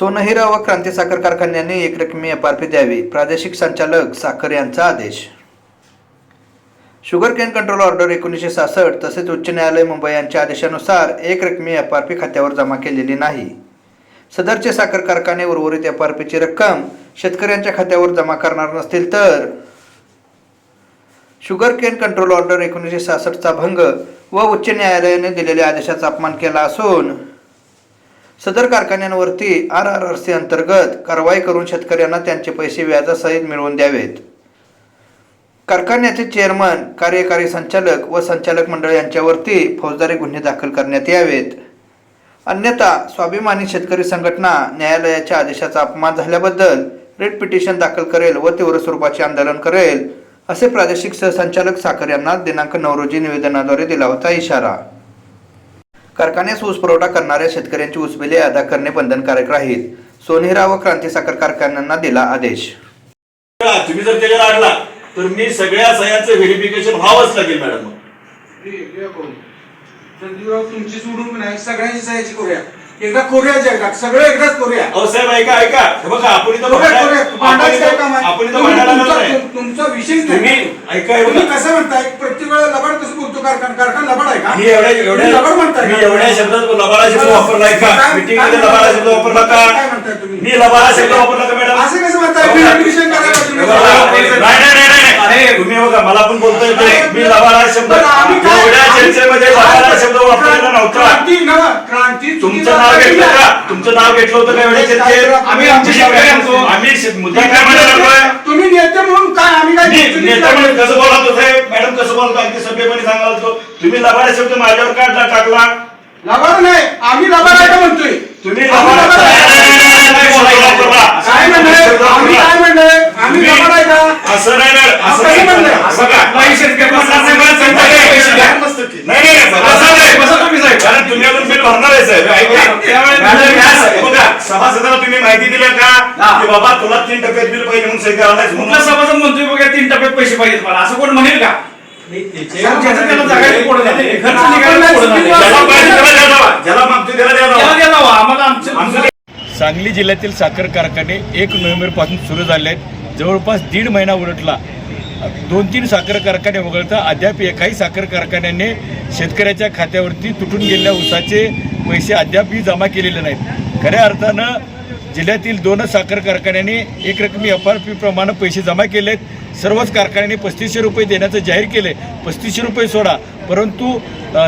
सोनहिरा व क्रांती साखर कारखान्याने एकरकमी एफआरपी द्यावी प्रादेशिक संचालक साखर यांचा आदेश. शुगर केन कंट्रोल ऑर्डर एकोणीसशे सहासष्ट तसेच उच्च न्यायालय मुंबई यांच्या आदेशानुसार एक रकमी एफ आर पी खात्यावर जमा केलेली नाही. सदरचे साखर कारखाने उर्वरित एफ आर पीची रक्कम शेतकऱ्यांच्या खात्यावर जमा करणार नसतील तर शुगर केन कंट्रोल ऑर्डर एकोणीसशे सहासष्टचा भंग व उच्च न्यायालयाने दिलेल्या आदेशाचा अपमान केला असून सदर कारखान्यांवरती आर आर आर सी अंतर्गत कारवाई करून शेतकऱ्यांना त्यांचे पैसे व्याजासहित मिळवून द्यावेत. कारखान्याचे चेअरमन कार्यकारी संचालक व संचालक मंडळ यांच्यावरती फौजदारी गुन्हे दाखल करण्यात यावेत. अन्यथा स्वाभिमानी शेतकरी संघटना न्यायालयाच्या आदेशाचा अपमान झाल्याबद्दल रेड पिटिशन दाखल करेल व तीव्र स्वरूपाचे आंदोलन करेल असे प्रादेशिक सहसंचालक साखर यांना दिनांक नऊ रोजी निवेदनाद्वारे दिला होता इशारा. कारखान्यास ऊस पुरवठा करणाऱ्या शेतकऱ्यांची ऊस बिले अदा करणे बंधनकारक राहील. सोनेरा व क्रांती साखर कारखान्यांना दिला आदेश. तुम्ही जर त्याच्यावर आडला तर मी सगळ्या सह्यांचं व्हेरिफिकेशन व्हावंच लागेल मॅडम तुमची सोडून नाही सगळ्यांची सहाय्याची करूया. एकदा करूया जगात सगळं एकदाच करूया. अहो साहेब ऐका ऐका. हे बघा आपण इथं भांडायचं काय काम इथं- आहे? आपण इथं भांडायला तुमचा- नाही. तुम- तुमचा विषयच तुम्ही नाही ऐका. कसं म्हणताय? प्रत्येक वेळेला बोलतो कारखाना कारखाना लबाड आहे का? मी एवढ्या एवढ्या लबाड म्हणताय मी का? एवढ्या शब्दात लबाडा शब्द वापरलाय का? काय- मीटिंग काय मध्ये लबाडा शब्द वापरला का? काय म्हणताय तुम्ही? मी लबाडा शब्द वापरला का मॅडम असं कसं म्हणताय? करायला तुम्ही? नाही नाही नाही नाही तुम्ही बघा मला पण बोलता येत नाही. मी लबाडा शब्द एवढ्या चर्चेमध्ये लबाडा शब्द वापरलेला नव्हता क्रांती नव क्रांती तुमचं नाव घेतलं का तुमचं नाव घेतलं होतं का एवढ्या चर्चेत आम्ही आमची. आम्ही मुद्दा काय म्हणालोय तुम्ही नेते म्हणून काय आम्ही काय नेता म्हणून कसं बोलत होते मॅडम कसं बोलतो अगदी सभ्यपणे सांगायला होतो तुम्ही लबाडा शब्द माझ्यावर काढला टाकला लबाड नाही आम्ही लबाड आहे का म्हणतोय तुम्ही आम्ही लबाड लबाड आहे. काय म्हणलंय आम्ही काय म्हणलंय आम्ही तुम्ही- लबाड आहे का असं नाही ना असं असं नाही म्हणलंय. असं का? नाही, शेतकरी म्हणणार नाही, मला सांगता नाही, पैसे द्या. नाही, नाही, नाही, असं नाही. कारण तुम्ही अजून बिल भरणार आहे साहेब ऐका. मॅडम, या- बघा, सभासदाला तुम्ही माहिती दिली का की बाबा तुला तीन टप्प्यात बिल पाहिजे म्हणून सही करायला कुठला सभासद म्हणतोय बघा तीन टप्प्यात पैसे पाहिजेत मला असं कोण म्हणेल का ज्याचं त्याला जागायला कोण जाते? खर्च निघायला कोण जाते? ज्याला पाहिजे त्याला द्या जावा. ज्याला मागतो त्याला द्या त्याला जावा. द्या जावा. आम्हाला आमचं आमचं सांगली जिल्ह्यातील साखर कारखाने एक नोव्हेंबरपासून सुरू झाले आहेत जवळपास दीड महिना उलटला दोन तीन साखर कारखाने वगळता अद्याप एकाही साखर कारखान्याने शेतकऱ्याच्या खात्यावरती तुटून गेलेल्या ऊसाचे पैसे अद्यापही जमा केलेले नाहीत खऱ्या अर्थानं जिल्ह्यातील दोनच साखर कारखान्यांनी एक रकमी एफ आर पी प्रमाणे पैसे जमा केले आहेत सर्वच कारखान्यांनी पस्तीसशे रुपये देण्याचं जाहीर केले पस्तीसशे रुपये सोडा. परंतु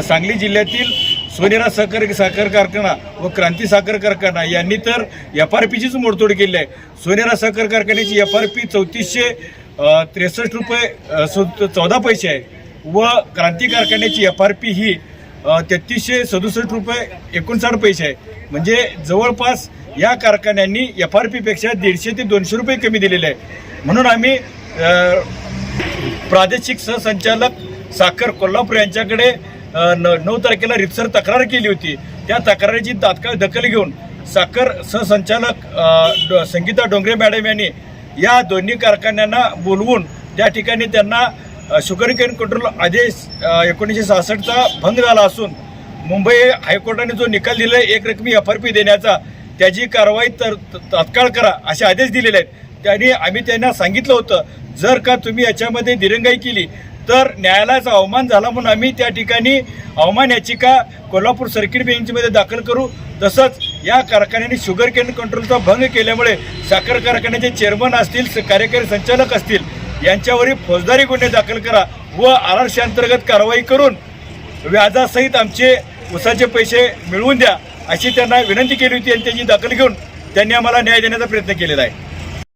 सांगली जिल्ह्यातील सोनेरा साखर साखर कारखाना व क्रांती साखर कारखाना यांनी तर एफ आर पीचीच मोडतोड केली आहे सोनेरा साखर कारखान्याची एफ आर पी चौतीसशे त्रेसष्ट रुपये सो- चौदा पैसे आहे. व क्रांती कारखान्याची एफ आर पी ही तेहतीसशे सदुसष्ट रुपये एकोणसाठ पैसे आहे. म्हणजे जवळपास या कारखान्यांनी एफ आर पीपेक्षा दीडशे ते दोनशे रुपये कमी दिलेले आहे. म्हणून आम्ही प्रादेशिक सहसंचालक साखर कोल्हापूर यांच्याकडे न नऊ तारखेला रितसर तक्रार केली होती. त्या तक्रारीची तात्काळ दखल घेऊन साखर सहसंचालक संगीता डोंगरे मॅडम यांनी या दोन्ही कारखान्यांना बोलवून त्या ठिकाणी त्यांना शुगर केन कंट्रोल आदेश एकोणीसशे सहासष्टचा भंग झाला असून मुंबई हायकोर्टाने जो निकाल दिला एक रकमी एफ आर पी देण्याचा त्याची कारवाई तर त- तात्काळ करा असे आदेश दिलेले आहेत. त्यांनी आम्ही त्यांना सांगितलं होतं जर का तुम्ही याच्यामध्ये दिरंगाई केली तर न्यायालयाचा अवमान झाला म्हणून आम्ही त्या ठिकाणी अवमान याचिका कोल्हापूर सर्किट बेंचमध्ये दाखल करू. तसंच या कारखान्याने शुगर केन कंट्रोलचा भंग केल्यामुळे साखर कारखान्याचे चेअरमन असतील स- कार्यकारी संचालक असतील यांच्यावरील फौजदारी गुन्हे दाखल करा व आर कारवाई करून व्याजासहित आमचे उसाचे पैसे मिळवून द्या. अशी त्यांना विनंती केली होती आणि त्याची दखल घेऊन त्यांनी आम्हाला न्याय देण्याचा प्रयत्न केलेला आहे.